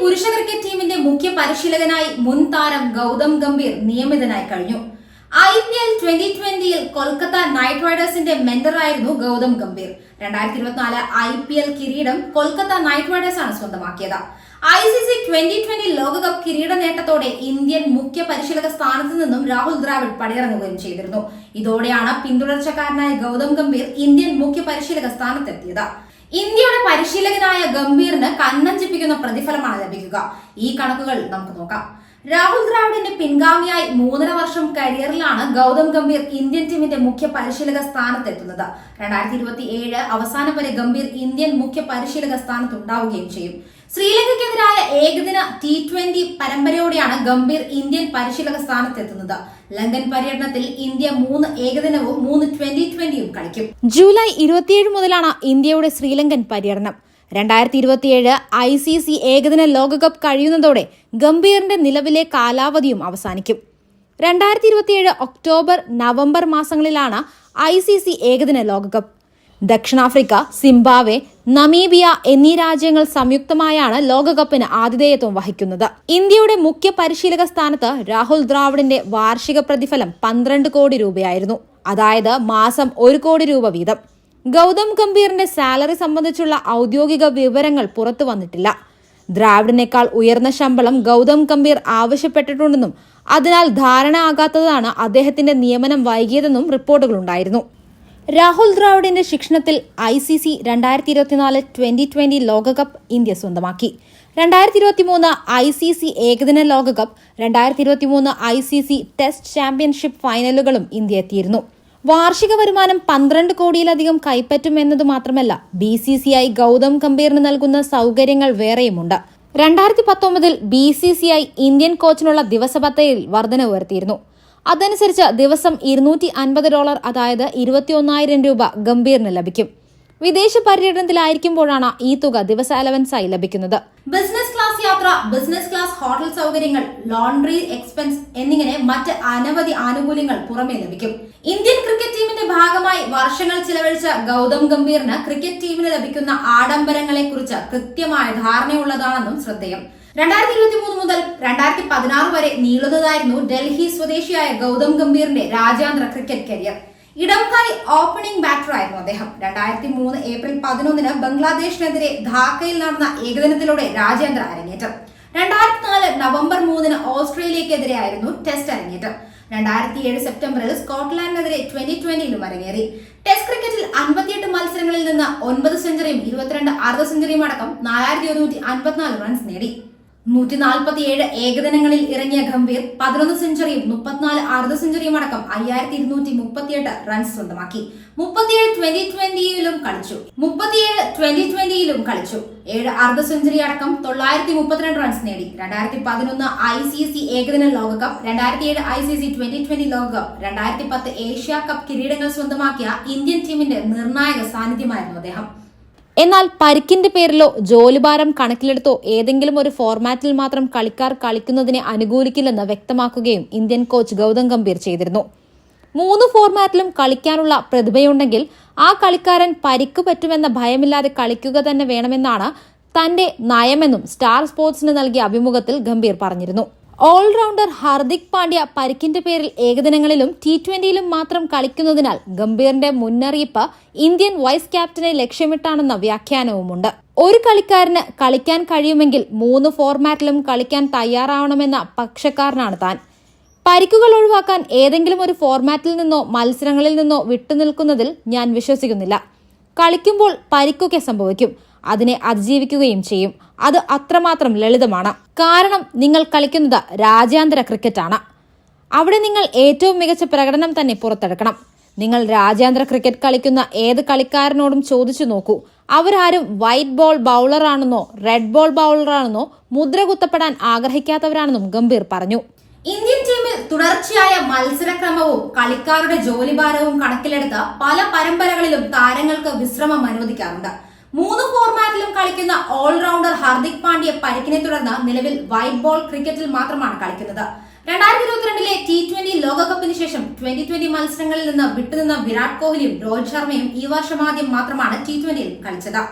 പുരുഷ ക്രിക്കറ്റ് ടീമിന്റെ മുഖ്യ പരിശീലകനായി മുൻ താരം ഗൗതം ഗംഭീർ നിയമിതനായി കഴിഞ്ഞു. ഐ പി എൽ ട്വന്റി ട്വന്റിയിൽ കൊൽക്കത്ത നൈറ്റ് റൈഡേഴ്സിന്റെ മെന്ററായിരുന്നു ഗൗതം ഗംഭീർ. രണ്ടായിരത്തി ഇരുപത്തിനാല് ഐ പി എൽ കിരീടം കൊൽക്കത്ത നൈറ്റ് റൈഡേഴ്സ് ആണ് സ്വന്തമാക്കിയത്. I C C twenty twenty ലോകകപ്പ് കിരീട നേട്ടത്തോടെ ഇന്ത്യൻ മുഖ്യ പരിശീലക സ്ഥാനത്ത് നിന്നും രാഹുൽ ദ്രാവിഡ് പടിയിറങ്ങുകയും ചെയ്തിരുന്നു. ഇതോടെയാണ് പിന്തുടർച്ചക്കാരനായ ഗൗതം ഗംഭീർ ഇന്ത്യൻ മുഖ്യ പരിശീലക സ്ഥാനത്തെത്തിയത്. ഇന്ത്യയുടെ പരിശീലകനായ ഗംഭീറിന് കണ്ണഞ്ചിപ്പിക്കുന്ന പ്രതിഫലമാണ് ലഭിക്കുക. ഈ കണക്കുകൾ നമുക്ക് നോക്കാം. രാഹുൽ ദ്രാവിഡിന്റെ പിൻഗാമിയായി മൂന്നര വർഷം കരിയറിലാണ് ഗൗതം ഗംഭീർ ഇന്ത്യൻ ടീമിന്റെ മുഖ്യ പരിശീലക സ്ഥാനത്തെത്തുന്നത്. രണ്ടായിരത്തി ഇരുപത്തി ഏഴ് അവസാനം വരെ ഗംഭീർ ഇന്ത്യൻ മുഖ്യ പരിശീലക സ്ഥാനത്തുണ്ടാവുകയും ചെയ്യും. ശ്രീലങ്കയ്ക്കെതിരായ ഏകദിന ടി ട്വന്റി പരമ്പരയോടെയാണ് ഗംഭീർ ഇന്ത്യൻ പരിശീലക സ്ഥാനത്തെത്തുന്നത്. ലങ്കൻ പര്യടനത്തിൽ ഇന്ത്യ മൂന്ന് ഏകദിനവും മൂന്ന് ട്വന്റി ട്വന്റിയും കളിക്കും. ജൂലൈ ഇരുപത്തിയേഴ് മുതലാണ് ഇന്ത്യയുടെ ശ്രീലങ്കൻ പര്യടനം. രണ്ടായിരത്തി ഇരുപത്തിയേഴ് ഐ സി സി ഏകദിന ലോകകപ്പ് കഴിയുന്നതോടെ ഗംഭീറിന്റെ നിലവിലെ കാലാവധിയും അവസാനിക്കും. രണ്ടായിരത്തി ഇരുപത്തിയേഴ് ഒക്ടോബർ നവംബർ മാസങ്ങളിലാണ് ഐ സി സി ഏകദിന ലോകകപ്പ്. ദക്ഷിണാഫ്രിക്ക സിംബാവെ നമീബിയ എന്നീ രാജ്യങ്ങൾ സംയുക്തമായാണ് ലോകകപ്പിന് ആതിഥേയത്വം വഹിക്കുന്നത്. ഇന്ത്യയുടെ മുഖ്യ പരിശീലക സ്ഥാനത്ത് രാഹുൽ ദ്രാവിഡിന്റെ വാർഷിക പ്രതിഫലം പന്ത്രണ്ട് കോടി രൂപയായിരുന്നു. അതായത് മാസം ഒരു കോടി രൂപ വീതം. ഗൗതം ഗംഭീറിന്റെ സാലറി സംബന്ധിച്ചുള്ള ഔദ്യോഗിക വിവരങ്ങൾ പുറത്തു വന്നിട്ടില്ല. ദ്രാവിഡിനേക്കാൾ ഉയർന്ന ശമ്പളം ഗൗതം ഗംഭീർ ആവശ്യപ്പെട്ടിട്ടുണ്ടെന്നും അതിനാൽ ധാരണ ആകാത്തതാണ് അദ്ദേഹത്തിന്റെ നിയമനം വൈകിയതെന്നും റിപ്പോർട്ടുകളുണ്ടായിരുന്നു. രാഹുൽ ദ്രാവിഡിന്റെ ശിക്ഷണത്തിൽ ഐ സി സി രണ്ടായിരത്തി ഇരുപത്തിനാല് ട്വന്റി ട്വന്റി ലോകകപ്പ് ഇന്ത്യ സ്വന്തമാക്കി. രണ്ടായിരത്തി ഇരുപത്തി മൂന്ന് ഐ സി സി ഏകദിന ലോകകപ്പ് രണ്ടായിരത്തി ഇരുപത്തി മൂന്ന് I C C test championship ഫൈനലുകളും India എത്തിയിരുന്നു. വാർഷിക വരുമാനം പന്ത്രണ്ട് കോടിയിലധികം കൈപ്പറ്റുമെന്നത് മാത്രമല്ല B C C I Gautam ഗംഭീറിന് നൽകുന്ന സൗകര്യങ്ങൾ വേറെയുമുണ്ട്. രണ്ടായിരത്തി പത്തൊമ്പതിൽ B C C I Indian കോച്ചിനുള്ള ദിവസപത്തയിൽ വർധന ഉയർത്തിയിരുന്നു അതനുസരിച്ച് ദിവസം ഇരുന്നൂറ്റി അൻപത് ഡോളർ അതായത് ഇരുപത്തിയൊന്നായിരം രൂപ ഗംഭീറിന് ലഭിക്കും. വിദേശ പര്യടനത്തിലായിരിക്കുമ്പോഴാണ് ഈ തുക ദിവസ അലവൻസായി ലഭിക്കുന്നത്. ബിസിനസ് ക്ലാസ് യാത്ര ബിസിനസ് ക്ലാസ് ഹോട്ടൽ സൗകര്യങ്ങൾ ലോണ്ടറി എക്സ്പെൻസ് എന്നിങ്ങനെ മറ്റ് അനവധി ആനുകൂല്യങ്ങൾ പുറമെ ലഭിക്കും. ഇന്ത്യൻ ക്രിക്കറ്റ് ടീമിന്റെ ഭാഗമായി വർഷങ്ങൾ ചിലവഴിച്ച ഗൗതം ഗംഭീറിന് ക്രിക്കറ്റ് ടീമിന് ലഭിക്കുന്ന ആഡംബരങ്ങളെ കുറിച്ച് കൃത്യമായ ധാരണയുള്ളതാണെന്നും ശ്രദ്ധേയം. രണ്ടായിരത്തി ഇരുപത്തി മൂന്ന് മുതൽ രണ്ടായിരത്തി പതിനാറ് വരെ നീളുന്നതായിരുന്നു ഡൽഹി സ്വദേശിയായ ഗൗതം ഗംഭീറിന്റെ രാജ്യാന്തര ക്രിക്കറ്റ് കരിയർ. ഇടംകായി ഓപ്പണിംഗ് ബാറ്ററായിരുന്നു അദ്ദേഹം. രണ്ടായിരത്തി മൂന്ന് ഏപ്രിൽ പതിനൊന്നിന് ബംഗ്ലാദേശിനെതിരെ ധാക്കയിൽ നടന്ന ഏകദിനത്തിലൂടെ രാജേന്ദ്ര അരങ്ങേറ്റം. രണ്ടായിരത്തി നാല് നവംബർ മൂന്നിന് ഓസ്ട്രേലിയക്കെതിരെയായിരുന്നു ടെസ്റ്റ് അരങ്ങേറ്റം. രണ്ടായിരത്തി ഏഴ് സെപ്റ്റംബറിൽ സ്കോട്ട്ലാൻഡിനെതിരെ ട്വന്റി ട്വന്റിയിലും അരങ്ങേറി. ടെസ്റ്റ് ക്രിക്കറ്റിൽ അൻപത്തിയെട്ട് മത്സരങ്ങളിൽ നിന്ന് ഒൻപത് സെഞ്ചുറിയും ഇരുപത്തിരണ്ട് അർദ്ധ സെഞ്ചുറിയും അടക്കം നാലായിരത്തി ഒരുന്നൂറ്റി അൻപത്തിനാല് റൺസ് നേടി. നൂറ്റി നാൽപ്പത്തിയേഴ് ഏകദിനങ്ങളിൽ ഇറങ്ങിയ ഗംഭീർ പതിനൊന്ന് സെഞ്ചുറിയും മുപ്പത്തിനാല് അർദ്ധ സെഞ്ചുറിയും അടക്കം അയ്യായിരത്തി ഇരുന്നൂറ്റി മുപ്പത്തിയെട്ട് റൺസ് സ്വന്തമാക്കി. മുപ്പത്തിയേഴ് ട്വന്റി ട്വന്റിയിലും കളിച്ചു. മുപ്പത്തിയേഴ് ട്വന്റി ട്വന്റിയിലും കളിച്ചു. ഏഴ് അർദ്ധ സെഞ്ചുറി അടക്കം തൊള്ളായിരത്തി മുപ്പത്തിരണ്ട് റൺസ് നേടി. രണ്ടായിരത്തി പതിനൊന്ന് ഐ സി സി ഏകദിന ലോകകപ്പ് രണ്ടായിരത്തി ഏഴ് I C C twenty twenty ലോകകപ്പ് രണ്ടായിരത്തി പത്ത് ഏഷ്യ കപ്പ് കിരീടങ്ങൾ സ്വന്തമാക്കിയ ഇന്ത്യൻ ടീമിന്റെ നിർണായക സാന്നിധ്യമായിരുന്നു അദ്ദേഹം. എന്നാൽ പരിക്കിന്റെ പേരിലോ ജോലിഭാരം കണക്കിലെടുത്തോ ഏതെങ്കിലും ഒരു ഫോർമാറ്റിൽ മാത്രം കളിക്കാർ കളിക്കുന്നതിനെ അനുകൂലിക്കില്ലെന്ന് വ്യക്തമാക്കുകയും ഇന്ത്യൻ കോച്ച് ഗൗതം ഗംഭീർ ചെയ്തിരുന്നു. മൂന്ന് ഫോർമാറ്റിലും കളിക്കാനുള്ള പ്രതിഭയുണ്ടെങ്കിൽ ആ കളിക്കാരൻ പരിക്കു പറ്റുമെന്ന ഭയമില്ലാതെ കളിക്കുക തന്നെ വേണമെന്നാണ് തന്റെ നയമെന്നും സ്റ്റാർ സ്പോർട്സിന് നൽകിയ അഭിമുഖത്തിൽ ഗംഭീർ പറഞ്ഞിരുന്നു. ഓൾറൗണ്ടർ ഹാർദിക് പാണ്ഡ്യ പരിക്കിന്റെ പേരിൽ ഏകദിനങ്ങളിലും ടി ട്വന്റിയിലും മാത്രം കളിക്കുന്നതിനാൽ ഗംഭീറിന്റെ മുന്നറിയിപ്പ് ഇന്ത്യൻ വൈസ് ക്യാപ്റ്റനെ ലക്ഷ്യമിട്ടാണെന്ന വ്യാഖ്യാനവുമുണ്ട്. ഒരു കളിക്കാരന് കളിക്കാൻ കഴിയുമെങ്കിൽ മൂന്ന് ഫോർമാറ്റിലും കളിക്കാൻ തയ്യാറാവണമെന്ന പക്ഷക്കാരനാണ് താൻ. പരിക്കുകൾ ഒഴിവാക്കാൻ ഏതെങ്കിലും ഒരു ഫോർമാറ്റിൽ നിന്നോ മത്സരങ്ങളിൽ നിന്നോ വിട്ടുനിൽക്കുന്നതിൽ ഞാൻ വിശ്വസിക്കുന്നില്ല. കളിക്കുമ്പോൾ പരിക്കൊക്കെ സംഭവിക്കും. അതിനെ അതിജീവിക്കുകയും ചെയ്യും. അത് അത്രമാത്രം ലളിതമാണ്. കാരണം നിങ്ങൾ കളിക്കുന്നത് രാജ്യാന്തര ക്രിക്കറ്റാണ്. അവിടെ നിങ്ങൾ ഏറ്റവും മികച്ച പ്രകടനം തന്നെ പുറത്തെടുക്കണം. നിങ്ങൾ രാജ്യാന്തര ക്രിക്കറ്റ് കളിക്കുന്ന ഏത് കളിക്കാരനോടും ചോദിച്ചു നോക്കൂ. അവരാരും വൈറ്റ് ബോൾ ബൗളറാണെന്നോ റെഡ് ബോൾ ബൗളറാണെന്നോ മുദ്ര കുത്തപ്പെടാൻ ആഗ്രഹിക്കാത്തവരാണെന്നും ഗംഭീർ പറഞ്ഞു. ഇന്ത്യൻ ടീമിൽ തുടർച്ചയായ മത്സരക്രമവും കളിക്കാരുടെ ജോലിഭാരവും കണക്കിലെടുത്ത് പല പരമ്പരകളിലും താരങ്ങൾക്ക് വിശ്രമം അനുവദിക്കാറുണ്ട്. മൂന്ന് ഫോർമാറ്റിലും കളിക്കുന്ന ഓൾറൗണ്ടർ ഹാർദിക് പാണ്ഡ്യ പരിക്കിനെ തുടർന്ന് നിലവിൽ വൈറ്റ് ബോൾ ക്രിക്കറ്റിൽ മാത്രമാണ് കളിക്കുന്നത്. രണ്ടായിരത്തി ഇരുപത്തിരണ്ടിലെ ടി ട്വന്റി ലോകകപ്പിന് ശേഷം ട്വന്റി ട്വന്റി മത്സരങ്ങളിൽ നിന്ന് വിട്ടുനിന്ന വിരാട് കോഹ്ലിയും രോഹിത് ശർമ്മയും ഈ വർഷം ആദ്യം മാത്രമാണ് ടി ട്വന്റിയിൽ കളിച്ചത്.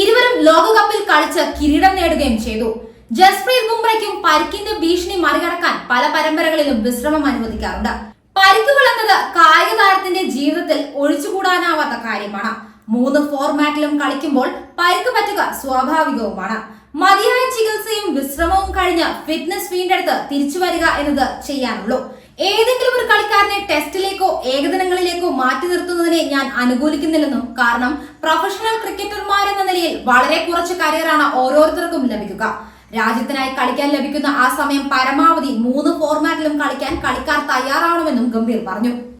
ഇരുവരും ലോകകപ്പിൽ കളിച്ച് കിരീടം നേടുകയും ചെയ്തു. ജസ്പ്രീത് ബുംറയ്ക്കും പരിക്കിന്റെ ഭീഷണി മറികടക്കാൻ പല പരമ്പരകളിലും വിശ്രമം അനുവദിക്കാറുണ്ട്. പരിക്കുകൾ എന്നത് കായിക താരത്തിന്റെ ജീവിതത്തിൽ ഒഴിച്ചുകൂടാനാവാത്ത കാര്യമാണ്. മൂന്ന് ഫോർമാറ്റിലും കളിക്കുമ്പോൾ പരിക്ക് പറ്റുക സ്വാഭാവികവുമാണ്. മതിയായ ചികിത്സയും വിശ്രമവും കഴിഞ്ഞ് ഫിറ്റ്നസ് വീണ്ടെടുത്ത് തിരിച്ചു വരിക എന്നത് ചെയ്യാനുള്ളൂ. ഏതെങ്കിലും ഒരു കളിക്കാരനെ ടെസ്റ്റിലേക്കോ ഏകദിനങ്ങളിലേക്കോ മാറ്റി നിർത്തുന്നതിനെ ഞാൻ അനുകൂലിക്കുന്നില്ലെന്നും കാരണം പ്രൊഫഷണൽ ക്രിക്കറ്റർമാർ എന്ന നിലയിൽ വളരെ കുറച്ച് കരിയറാണ് ഓരോരുത്തർക്കും ലഭിക്കുക. രാജ്യത്തിനായി കളിക്കാൻ ലഭിക്കുന്ന ആ സമയം പരമാവധി മൂന്ന് ഫോർമാറ്റിലും കളിക്കാൻ കളിക്കാർ തയ്യാറാവണമെന്നും ഗംഭീർ പറഞ്ഞു.